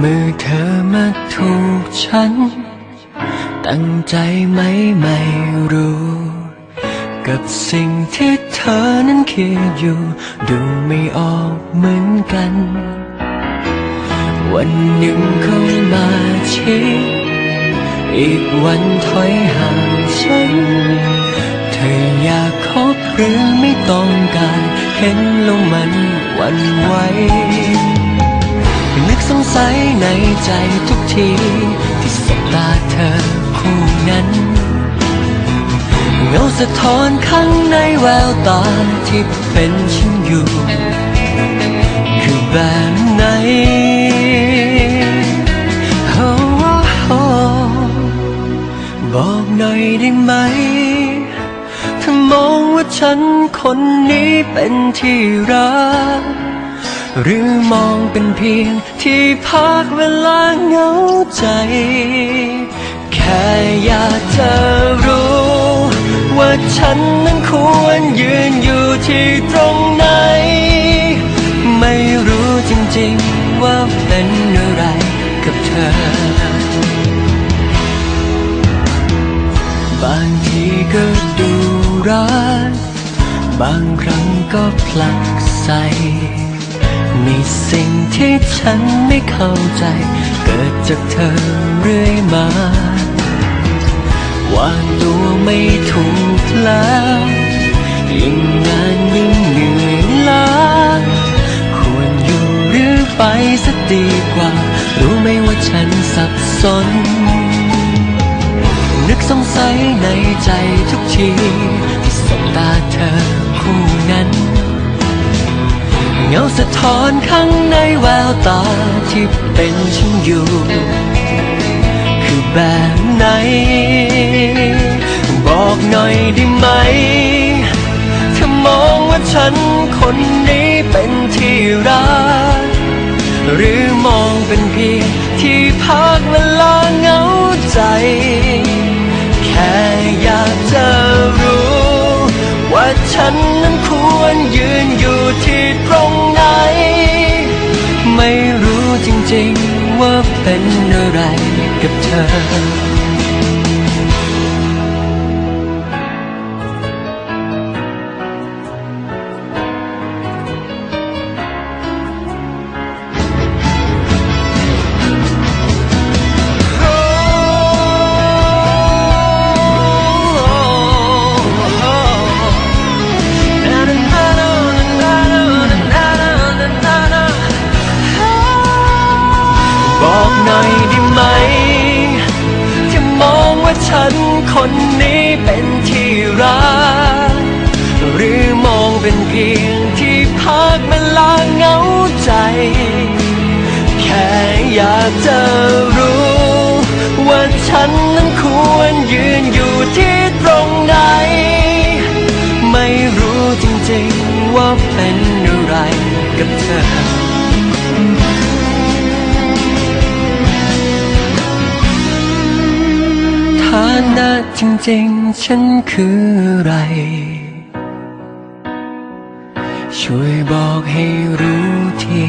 เมื่อเธอมาถูกฉัน ตั้งใจไหมไม่รู้ กับสิ่งที่เธอนั้นคิดอยู่ ดูไม่ออกเหมือนกัน วันหนึ่งเข้ามาชี้อีกวันถอยห่างฉัน เธออยากคบหรือไม่ต้องการ เห็นล้วมันวันไหว สงสัยในใจทุกที ที่สบตาเธอคู่นั้นเงาสะท้อนข้างในแววตาที่เป็นฉันอยู่ คือแบบไหนบอกหน่อยได้ไหม ถ้ามองว่าฉันคนนี้เป็นที่รัก หรือมองเป็นเพียงที่พักเวลาเหงาใจ แค่อยากจะรู้ ว่าฉันนั้นควรยืนอยู่ที่ตรงไหน ไม่รู้จริงๆว่าเป็นอะไรกับเธอบางทีก็ดูรักบางครั้งก็ผลักใส่ ฉันไม่เข้าใจ เกิดจากเธอเรื่อยมาวางตัวไม่ถูกแล้วยิ่งงานยิ่งเหนื่อยล้าควรอยู่หรือไปสักดีกว่า รู้ไหมว่าฉันสับสน นึกสงสัยในใจทุกทีที่สบตาเธอคู่นั้น เงาสะท้อนข้างในแววตาที่เป็นฉันอยู่ คือแบบไหน บอกหน่อยได้ไหมถ้ามองว่าฉันคนนี้เป็นที่รัก หรือมองเป็น ฉันนั้นควรยืนอยู่ที่ตรงไหน ไม่รู้จริงๆว่าเป็นอะไรกับเธอ คนนี้เป็นที่รัก หรือมองเป็นเพียงที่พักเวลาเหงาใจ แค่อยากจะรู้ ว่าฉันนั้นควรยืนอยู่ที่ตรงไหน ไม่รู้จริงๆว่าเป็น จริงๆ ฉันคืออะไร ช่วยบอกให้รู้ที